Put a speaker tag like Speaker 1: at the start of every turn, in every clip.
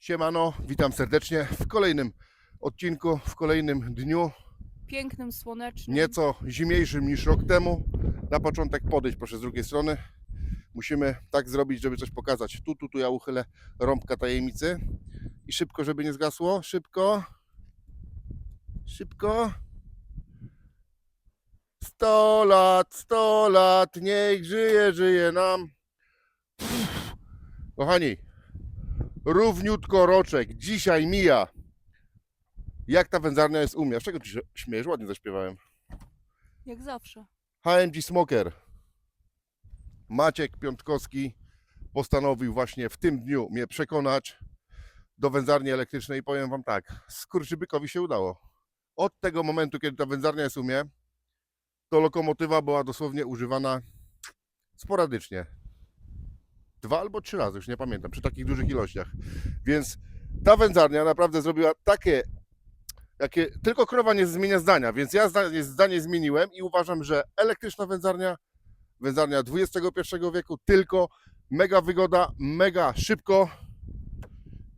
Speaker 1: Siemano, witam serdecznie w kolejnym odcinku, w kolejnym dniu,
Speaker 2: Pięknym, słonecznym.
Speaker 1: nieco zimniejszym niż rok temu. Na początek podejść proszę z drugiej strony. Musimy tak zrobić, żeby coś pokazać. Tu, tu, tu ja uchylę rąbka tajemnicy. I szybko, żeby nie zgasło. Szybko. Szybko. 100 lat, 100 lat, niech żyje, żyje nam. Pff. Kochani, równiutko roczek, dzisiaj mija. Jak ta wędzarnia jest u mnie? Z czego ty się śmiejesz? Ładnie zaśpiewałem.
Speaker 2: Jak zawsze.
Speaker 1: HMG Smoker. Maciek Piątkowski postanowił właśnie w tym dniu mnie przekonać do wędzarni elektrycznej i powiem wam tak, skurczybykowi się udało. Od tego momentu, kiedy ta wędzarnia jest u mnie, to lokomotywa była dosłownie używana sporadycznie. Dwa albo trzy razy, już nie pamiętam, przy takich dużych ilościach. Więc ta wędzarnia naprawdę zrobiła takie, jakie tylko krowa nie zmienia zdania, więc ja zdanie, zdanie zmieniłem i uważam, że elektryczna wędzarnia, wędzarnia XXI wieku, tylko mega wygoda, mega szybko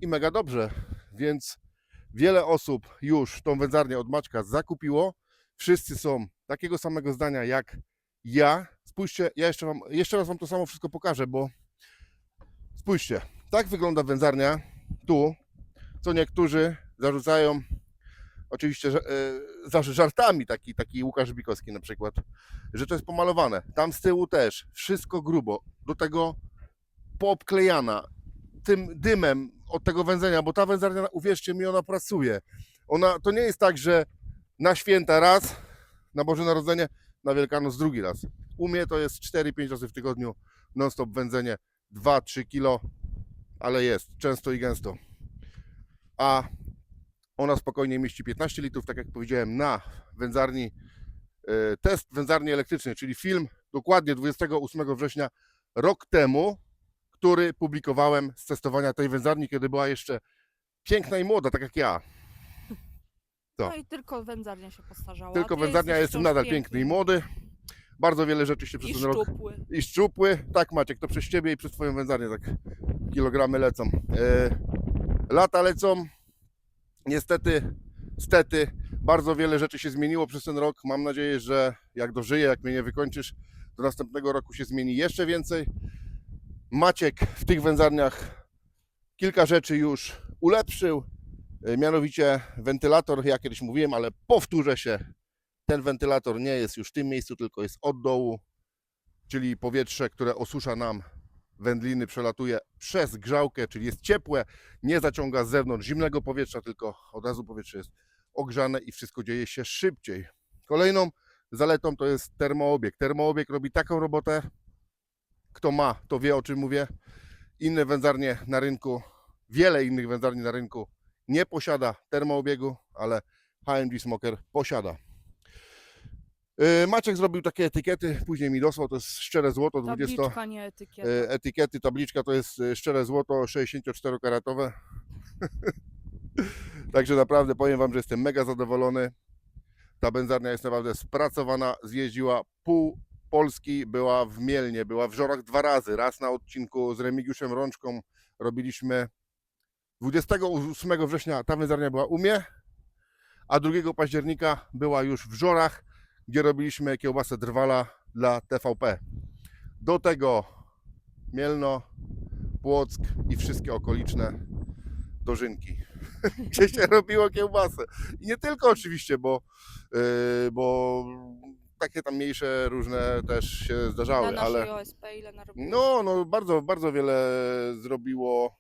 Speaker 1: i mega dobrze. Więc wiele osób już tą wędzarnię od Maćka zakupiło. Wszyscy są takiego samego zdania jak ja. Spójrzcie, ja jeszcze, wam, jeszcze raz Wam to samo wszystko pokażę, bo spójrzcie, tak wygląda wędzarnia tu, co niektórzy zarzucają oczywiście e, za żartami, taki, taki Łukasz Bikowski na przykład, że to jest pomalowane. Tam z tyłu też, wszystko grubo, do tego poobklejana tym dymem od tego wędzenia, bo ta wędzarnia, uwierzcie mi, ona pracuje. Ona, to nie jest tak, że na święta raz, na Boże Narodzenie, na Wielkanoc drugi raz. U mnie to jest 4-5 razy w tygodniu non-stop wędzenie, 2-3 kilo, ale jest, często i gęsto. A ona spokojnie mieści 15 litrów, tak jak powiedziałem, na wędzarni. e, Test wędzarni elektrycznej, czyli film dokładnie 28 września rok temu, który publikowałem z testowania tej wędzarni, kiedy była jeszcze piękna i młoda, tak jak ja. To.
Speaker 2: No i tylko wędzarnia się postarzała.
Speaker 1: Tylko
Speaker 2: ty
Speaker 1: wędzarnia
Speaker 2: jesteś
Speaker 1: jest
Speaker 2: wciąż
Speaker 1: nadal piękny i młody. Bardzo wiele rzeczy się przez
Speaker 2: I
Speaker 1: ten rok
Speaker 2: szczupły.
Speaker 1: i szczupły. Tak, Maciek, to przez ciebie i przez twoją wędzarnię tak kilogramy lecą. E, lata lecą. Niestety, stety, bardzo wiele rzeczy się zmieniło przez ten rok. Mam nadzieję, że jak dożyję, jak mnie nie wykończysz, do następnego roku się zmieni jeszcze więcej. Maciek w tych wędzarniach kilka rzeczy już ulepszył. E, Mianowicie wentylator, ja kiedyś mówiłem, ale powtórzę się. Ten wentylator nie jest już w tym miejscu, tylko jest od dołu czyli powietrze, które osusza nam wędliny, przelatuje przez grzałkę, czyli jest ciepłe, nie zaciąga z zewnątrz zimnego powietrza, tylko od razu powietrze jest ogrzane i wszystko dzieje się szybciej. Kolejną zaletą to jest termoobieg. Termoobieg robi taką robotę, kto ma, to wie o czym mówię. Inne wędzarnie na rynku, wiele innych wędzarni na rynku nie posiada termoobiegu, ale HMG Smoker posiada. Yy, Maciek zrobił takie etykiety, później mi dosłał, to jest szczere złoto, 20
Speaker 2: Tabliczka, nie etykieta.
Speaker 1: e, etykiety, tabliczka to jest e, szczere złoto 64-karatowe. Także naprawdę powiem Wam, że jestem mega zadowolony. Ta benzarnia jest naprawdę spracowana, zjeździła pół Polski, była w Mielnie, była w Żorach dwa razy. Raz na odcinku z Remigiuszem Rączką robiliśmy 28 września ta wędzarnia była u mnie, a 2 października była już w Żorach, gdzie robiliśmy kiełbasę drwala dla TVP. Do tego Mielno, Płock i wszystkie okoliczne dożynki, gdzie się robiło kiełbasę. I nie tylko oczywiście, bo, yy, bo takie tam mniejsze różne też się
Speaker 2: Na
Speaker 1: zdarzały,
Speaker 2: naszej
Speaker 1: ale
Speaker 2: OSP ile
Speaker 1: no, no bardzo, bardzo wiele zrobiło,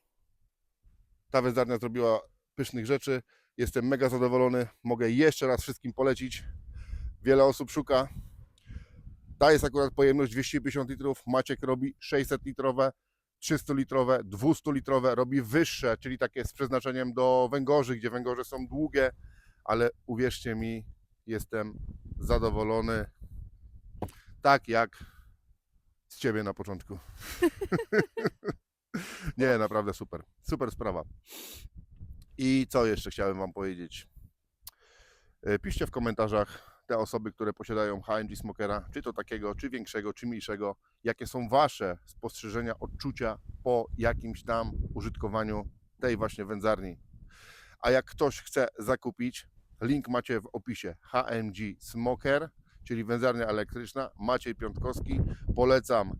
Speaker 1: ta wędzarnia zrobiła pysznych rzeczy. Jestem mega zadowolony, mogę jeszcze raz wszystkim polecić. Wiele osób szuka. Ta jest akurat pojemność 250 litrów, Maciek robi 600 litrowe, 300 litrowe, 200 litrowe, robi wyższe, czyli takie z przeznaczeniem do węgorzy, gdzie węgorze są długie, ale uwierzcie mi, jestem zadowolony tak jak z ciebie na początku. Nie, naprawdę super. Super sprawa. I co jeszcze chciałem Wam powiedzieć? E, Piszcie w komentarzach te osoby, które posiadają HMG Smokera, czy to takiego, czy większego, czy mniejszego, jakie są Wasze spostrzeżenia, odczucia po jakimś tam użytkowaniu tej właśnie wędzarni. A jak ktoś chce zakupić, link macie w opisie. HMG Smoker, czyli wędzarnia elektryczna. Maciej Piątkowski. Polecam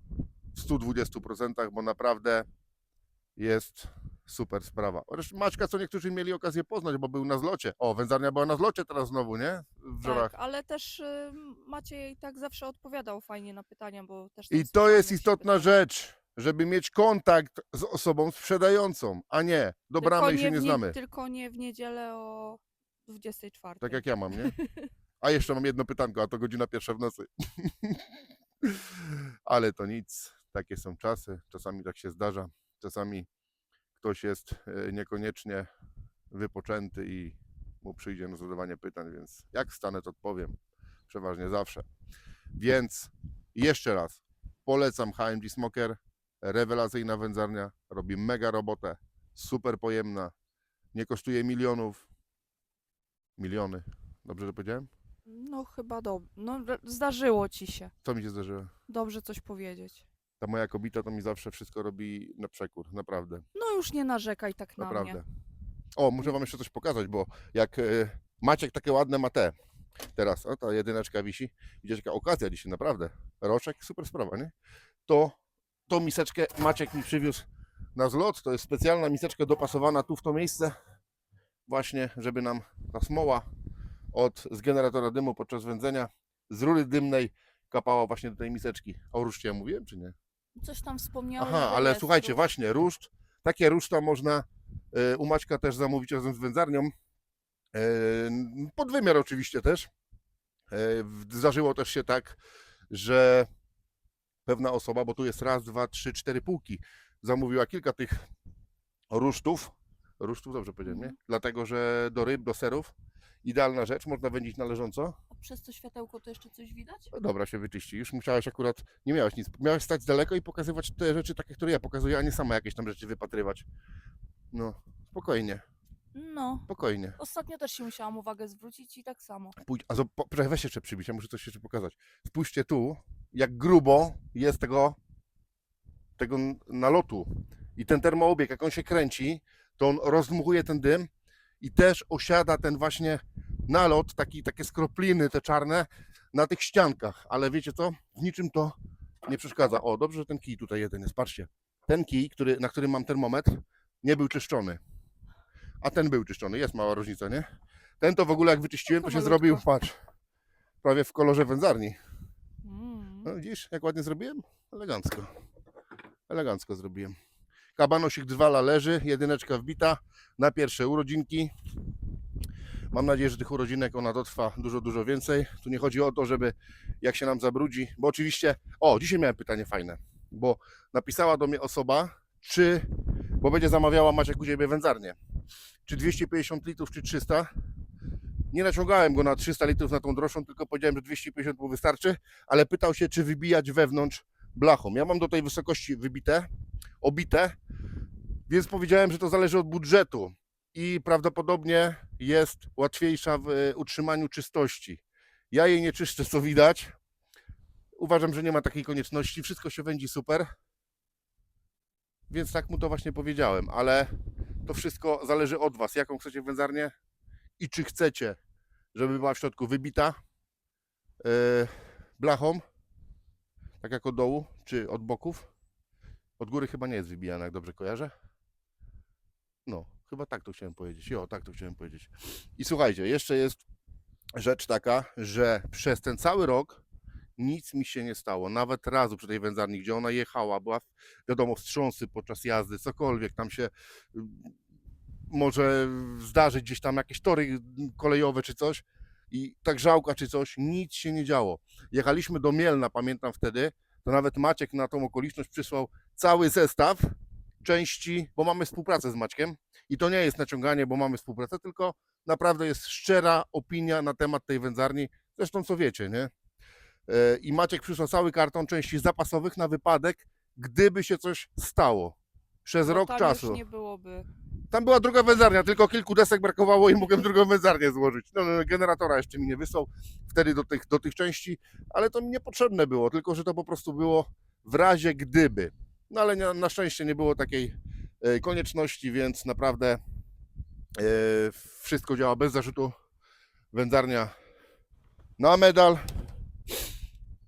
Speaker 1: w 120%, bo naprawdę jest super sprawa. Maćka, co niektórzy mieli okazję poznać, bo był na zlocie. O, wędzarnia była na zlocie teraz znowu, nie? W Żorach.
Speaker 2: Tak, ale też y, Maciej tak zawsze odpowiadał fajnie na pytania, bo też tam
Speaker 1: I to
Speaker 2: specjalnie
Speaker 1: jest
Speaker 2: się
Speaker 1: istotna
Speaker 2: pytał.
Speaker 1: rzecz, żeby mieć kontakt z osobą sprzedającą, a nie do
Speaker 2: Tylko
Speaker 1: bramy i się
Speaker 2: w
Speaker 1: nie
Speaker 2: nie-
Speaker 1: znamy.
Speaker 2: Tylko nie w niedzielę o 24.
Speaker 1: Tak jak ja mam, nie? A jeszcze mam jedno pytanko, a to godzina pierwsza w nocy. Ale to nic, takie są czasy, czasami tak się zdarza, czasami ktoś jest e, niekoniecznie wypoczęty i mu przyjdzie na zadawanie pytań, więc jak wstanę, to odpowiem. Przeważnie zawsze. Więc jeszcze raz, polecam HMG Smoker, rewelacyjna wędzarnia, robi mega robotę, super pojemna, nie kosztuje milionów, miliony, dobrze, że powiedziałem?
Speaker 2: No chyba dobrze. No zdarzyło ci się.
Speaker 1: Co mi się zdarzyło?
Speaker 2: Dobrze coś powiedzieć.
Speaker 1: Ta moja kobita to mi zawsze wszystko robi na przekór, naprawdę,
Speaker 2: No już nie narzekaj tak na
Speaker 1: naprawdę.
Speaker 2: mnie.
Speaker 1: O, muszę wam jeszcze coś pokazać, bo jak e, Maciek takie ładne ma te, teraz, o, ta jedyneczka wisi, widzicie jaka okazja dzisiaj, naprawdę, roczek, super sprawa, nie? To, tą miseczkę Maciek mi przywiózł na zlot, to jest specjalna miseczka dopasowana tu w to miejsce, właśnie, żeby nam ta smoła od, z generatora dymu podczas wędzenia z rury dymnej kapała właśnie do tej miseczki. O ruszcie ja mówiłem, czy nie?
Speaker 2: Coś tam wspomniałeś.
Speaker 1: Aha, ale
Speaker 2: jest
Speaker 1: słuchajcie,
Speaker 2: róż-
Speaker 1: właśnie ruszt, takie ruszta można e, u Maćka też zamówić razem z wędzarnią. E, Pod wymiar oczywiście też. E, w- Zdarzyło też się tak, że pewna osoba, bo tu jest raz, dwa, trzy, cztery półki, zamówiła kilka tych rusztów. Rusztów, dobrze powiedziałem, nie?
Speaker 2: Mhm.
Speaker 1: Dlatego, że do ryb, do serów idealna rzecz, można wędzić należąco.
Speaker 2: A przez to światełko to jeszcze coś widać?
Speaker 1: No dobra, się wyczyści. Już musiałeś akurat, nie miałeś nic. Miałeś stać daleko i pokazywać te rzeczy takie, które ja pokazuję, a nie sama jakieś tam rzeczy wypatrywać. No, spokojnie,
Speaker 2: No.
Speaker 1: spokojnie.
Speaker 2: Ostatnio też się musiałam uwagę zwrócić i tak samo.
Speaker 1: Pójdź, a zo- po, poczekaj, weź jeszcze przybić, ja muszę coś jeszcze pokazać. Spójrzcie tu, jak grubo jest tego, tego n- nalotu. I ten termoobieg, jak on się kręci, to on rozdmuchuje ten dym i też osiada ten właśnie nalot, taki, takie skropliny te czarne na tych ściankach. Ale wiecie co? W niczym to nie przeszkadza. O, dobrze, że ten kij tutaj jeden jest. Patrzcie. Ten kij, który, na którym mam termometr, nie był czyszczony. A ten był czyszczony. Jest mała różnica, nie? Ten to w ogóle jak wyczyściłem, to się zrobił, patrz, prawie w kolorze wędzarni.
Speaker 2: Mm.
Speaker 1: No widzisz, jak ładnie zrobiłem? Elegancko. Elegancko zrobiłem. Kabanosik drwala leży, jedyneczka wbita na pierwsze urodzinki. Mam nadzieję, że tych urodzinek ona dotrwa dużo, dużo więcej. Tu nie chodzi o to, żeby jak się nam zabrudzi, bo oczywiście, o, dzisiaj miałem pytanie fajne, bo napisała do mnie osoba, czy, bo będzie zamawiała Maciek u Ciebie wędzarnię, czy 250 litrów, czy 300. Nie naciągałem go na 300 litrów na tą droższą, tylko powiedziałem, że 250 mu wystarczy, ale pytał się, czy wybijać wewnątrz blachą. Ja mam do tej wysokości wybite, obite, więc powiedziałem, że to zależy od budżetu i prawdopodobnie jest łatwiejsza w e, utrzymaniu czystości. Ja jej nie czyszczę, co widać. Uważam, że nie ma takiej konieczności. Wszystko się wędzi super. Więc tak mu to właśnie powiedziałem, ale to wszystko zależy od Was. Jaką chcecie wędzarnię i czy chcecie, żeby była w środku wybita e, blachą, tak jak od dołu, czy od boków. Od góry chyba nie jest wybijana, jak dobrze kojarzę. No, chyba tak to chciałem powiedzieć. Jo, tak to chciałem powiedzieć. I słuchajcie, jeszcze jest rzecz taka, że przez ten cały rok nic mi się nie stało. Nawet razu przy tej wędzarni, gdzie ona jechała, była wiadomo wstrząsy podczas jazdy, cokolwiek tam się y, może zdarzyć gdzieś tam jakieś tory kolejowe czy coś i tak żałka czy coś, nic się nie działo. Jechaliśmy do Mielna, pamiętam wtedy, to nawet Maciek na tą okoliczność przysłał cały zestaw części, bo mamy współpracę z Maćkiem i to nie jest naciąganie, bo mamy współpracę, tylko naprawdę jest szczera opinia na temat tej wędzarni, zresztą co wiecie, nie? E, I Maciek przysłał cały karton części zapasowych na wypadek, gdyby się coś stało. Przez
Speaker 2: Bo
Speaker 1: rok
Speaker 2: tam
Speaker 1: czasu.
Speaker 2: już nie byłoby.
Speaker 1: Tam była druga wędzarnia, tylko kilku desek brakowało i mogłem drugą wędzarnię złożyć. No, no, generatora jeszcze mi nie wysłał wtedy do tych, do tych części, ale to mi niepotrzebne było, tylko że to po prostu było w razie gdyby. No ale nie, na szczęście nie było takiej konieczności, więc naprawdę e, wszystko działa bez zarzutu. Wędzarnia na medal.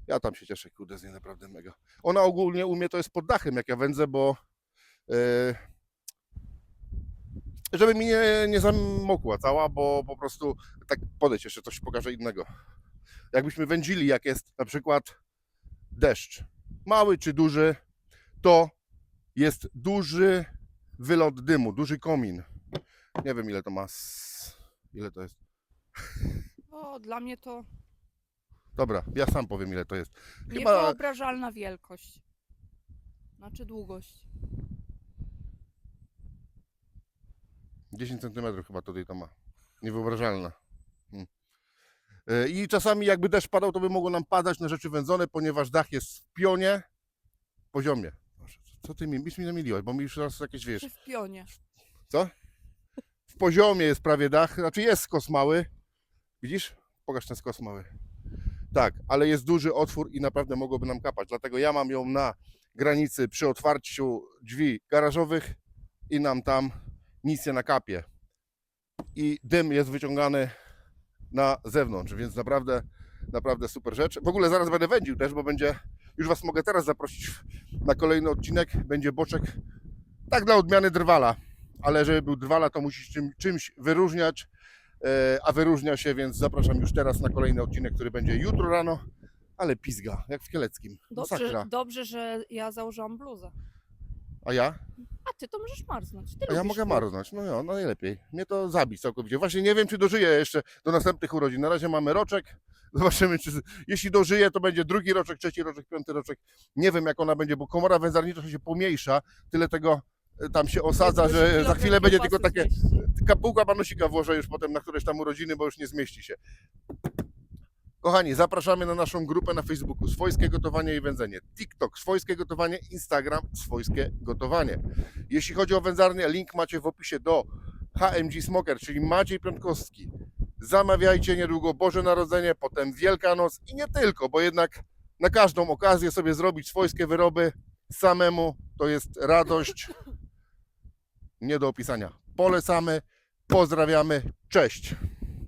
Speaker 1: Ja tam się cieszę, kurde, z niej naprawdę mega. Ona ogólnie u mnie to jest pod dachem, jak ja wędzę, bo e, żeby mi nie, nie zamokła cała, bo po prostu tak podejdź jeszcze coś pokażę innego. Jakbyśmy wędzili, jak jest na przykład deszcz, mały czy duży, to jest duży wylot dymu, duży komin. Nie wiem ile to ma. s- Ile to jest?
Speaker 2: O, dla mnie to
Speaker 1: Dobra, ja sam powiem ile to jest. Chyba
Speaker 2: niewyobrażalna wielkość. Znaczy długość.
Speaker 1: 10 cm chyba tutaj to ma. Niewyobrażalna. Hmm. E, I czasami jakby deszcz padał, to by mogło nam padać na rzeczy wędzone, ponieważ dach jest w pionie, poziomie. Co ty mi, mi mi zamiliłaś, bo mi już raz jakieś wiesz.
Speaker 2: W pionie.
Speaker 1: Co? W poziomie jest prawie dach, znaczy jest skos mały. Widzisz? Pokaż ten skos mały. Tak, ale jest duży otwór i naprawdę mogłoby nam kapać. Dlatego ja mam ją na granicy przy otwarciu drzwi garażowych i nam tam nic nie nakapie. I dym jest wyciągany na zewnątrz, więc naprawdę, naprawdę super rzecz. W ogóle zaraz będę wędził też, bo będzie, już Was mogę teraz zaprosić na kolejny odcinek. Będzie boczek, tak dla odmiany drwala ale żeby był drwala, to musi się czym, czymś wyróżniać, e, a wyróżnia się, więc zapraszam już teraz na kolejny odcinek, który będzie jutro rano, ale pizga, jak w Kieleckim,
Speaker 2: Dobrze,
Speaker 1: masakra.
Speaker 2: dobrze, że ja założyłam bluzę.
Speaker 1: A ja?
Speaker 2: A ty to możesz marznąć. Ty
Speaker 1: A ja
Speaker 2: lubisz
Speaker 1: mogę marznąć, no, no, no najlepiej. Mnie to zabić całkowicie. Właśnie nie wiem, czy dożyję jeszcze do następnych urodzin. Na razie mamy roczek, zobaczymy, czy jeśli dożyję, to będzie drugi roczek, trzeci roczek, piąty roczek. Nie wiem, jak ona będzie, bo komora wędzarnicza się pomniejsza, tyle tego e, tam się osadza, że za chwilę będzie
Speaker 2: kiełbasy
Speaker 1: tylko takie
Speaker 2: zjeść.
Speaker 1: kapułka panosika włożę już potem na któreś tam urodziny, bo już nie zmieści się. Kochani, zapraszamy na naszą grupę na Facebooku Swojskie Gotowanie i Wędzenie. TikTok Swojskie Gotowanie, Instagram Swojskie Gotowanie. Jeśli chodzi o wędzarnię, link macie w opisie do HMG Smoker, czyli Maciej Piątkowski. Zamawiajcie niedługo Boże Narodzenie, potem Wielkanoc i nie tylko, bo jednak na każdą okazję sobie zrobić swojskie wyroby samemu to jest radość nie do opisania. Polecamy, pozdrawiamy, cześć.